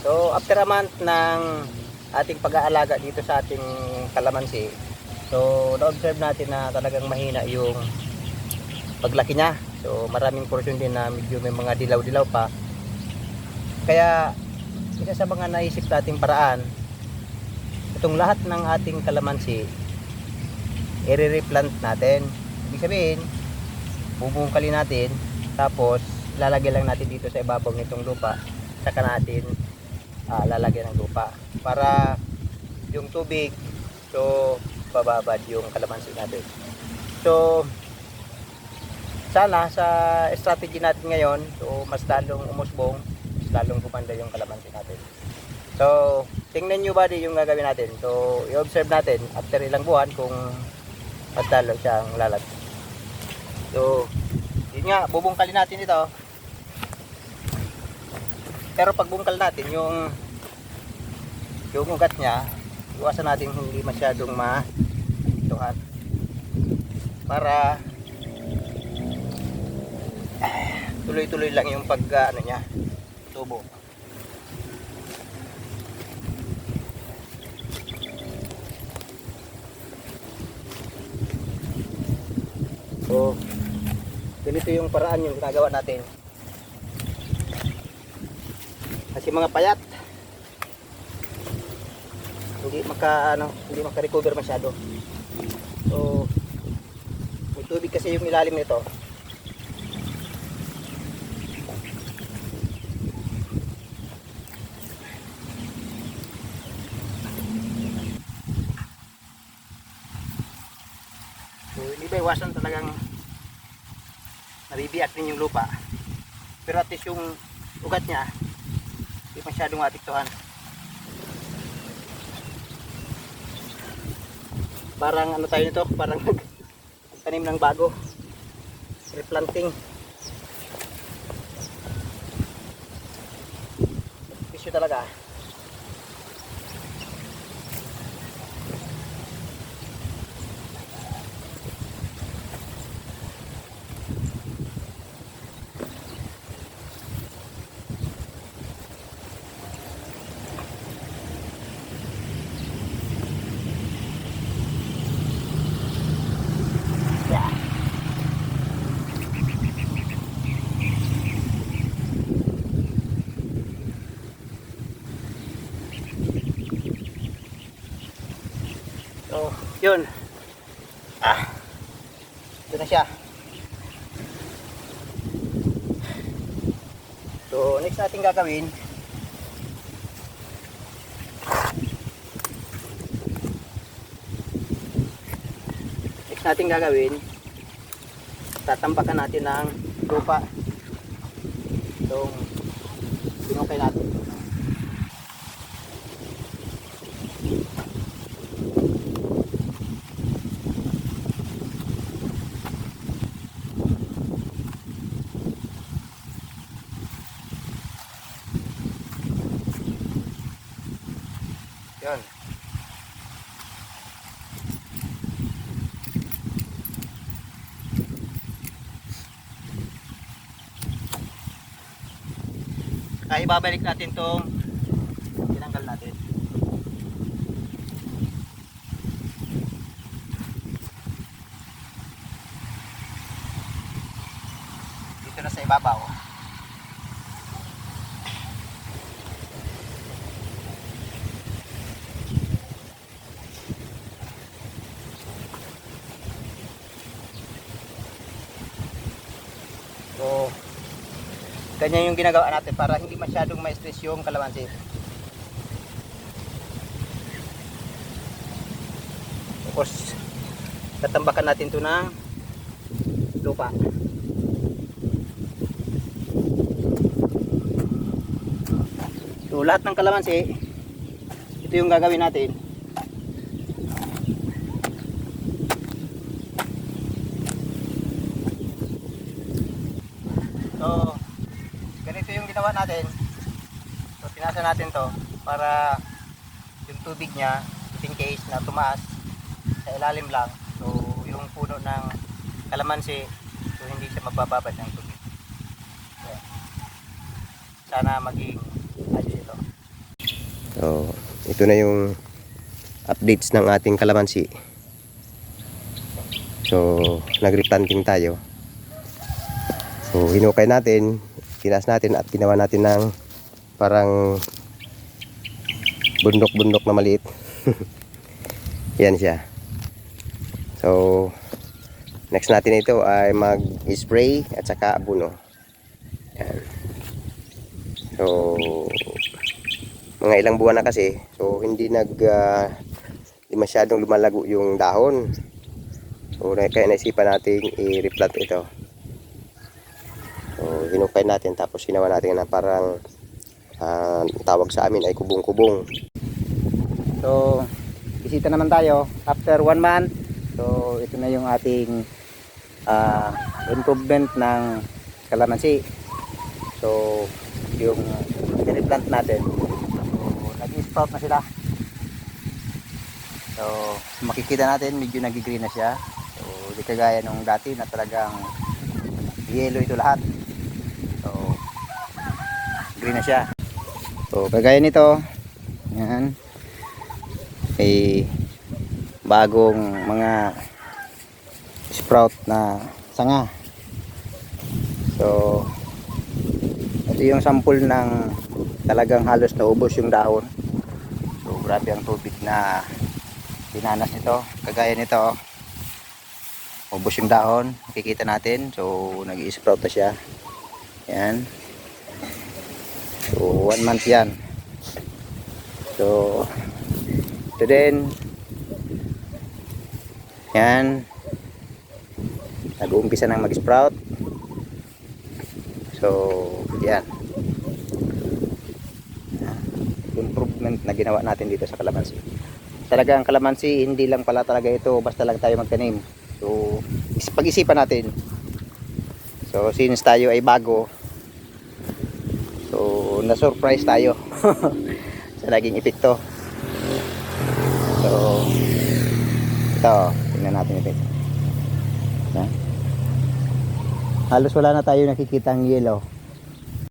So after a month ng ating pag-aalaga dito sa ating kalamansi, so na-observe natin na talagang mahina yung paglaki niya. So maraming portion din na medyo may mga dilaw-dilaw pa. Kaya isa sa mga naisip nating paraan, itong lahat ng ating kalamansi, i-replant natin. Ibig sabihin, bubungkali natin, tapos lalagay lang natin dito sa ibabaw nitong lupa, saka natin ah, lalagyan ng lupa para yung tubig so bababad yung kalamansi natin. So sana sa strategy natin ngayon, so mas lalong umusbong, mas lalong gumanda yung kalamansi natin. So, tingnan nyo ba yung gagawin natin. So, i-observe natin after ilang buwan kung mas lalo siyang lalag. So, yun nga, bubungkalin natin ito. Pero pag bungkal natin, yung yung ugat niya, iwasan natin hindi masyadong ma ituhan. Para tuloy-tuloy lang yung pag ano niya, tubo. So, ganito yung paraan yung ginagawa natin. Kasi mga payat, hindi maka ano, hindi maka-recover masyado. So, may tubig kasi yung ilalim nito. So, hindi iwasan talagang nabibiyak din yung lupa. Pero at least yung ugat niya, hindi masyadong atiktuhan. Parang ano tayo nito, parang tanim ng bago. Replanting. Issue talaga. Yeah. So, yun. Ah. Ito na siya. So, next natin gagawin, next natin gagawin, tatambakan natin ng lupa. Itong pinukay natin. Yun. Kaya ibabalik natin tong tinanggal natin. Dito na sa ibabaw. So, ganyan yung ginagawa natin para hindi masyadong ma-stress yung kalamansi. Tapos, tatambakan natin to ng lupa. So, lahat ng kalamansi, ito yung gagawin natin. So, ginawa natin. So, pinasa natin to para yung tubig niya, in case na tumaas sa ilalim lang. So, yung puno ng kalamansi, so hindi siya mabababad ng tubig. Ayan. Sana maging ayos ito. So, ito na yung updates ng ating kalamansi. So, nag-replanting tayo. So, hinukay natin, tinas natin at ginawa natin ng parang bundok-bundok na maliit. Yan siya. So, next natin ito ay mag-spray at saka abuno. Yan. So, mga ilang buwan na kasi, so hindi nag hindi masyadong lumalago yung dahon. So, kaya naisipan natin i-replant ito. Hinukay natin tapos ginawa natin na parang ah, tawag sa amin ay kubong-kubong. So, bisita naman tayo after one month. So, ito na yung ating ah, improvement ng kalamansi. So, yung replant natin. So, nag-sprout na sila. So, makikita natin medyo nag-green na siya. So, di kagaya nung dati na talagang yellow ito lahat. Green na siya. So, kagaya nito. Yan may bagong mga sprout na sanga. So, ito yung sample ng talagang halos naubos yung dahon. So, grabe ang tubig na dinanas nito. Kagaya nito, ubos yung dahon. Makikita natin. So, nag-i-sprout na siya. Yan. So, one month yan. So, ito din. Yan. Nag-uumpisa nang mag-sprout. So, yan. Improvement na ginawa natin dito sa kalamansi. Talaga ang kalamansi, hindi lang pala talaga ito basta lang tayo magtanim. So, is- pag-isipan natin. So, since tayo ay bago, so, na-surprise tayo sa naging epekto. So, ito, tingnan natin ito. Halos wala na tayo nakikita ang yellow.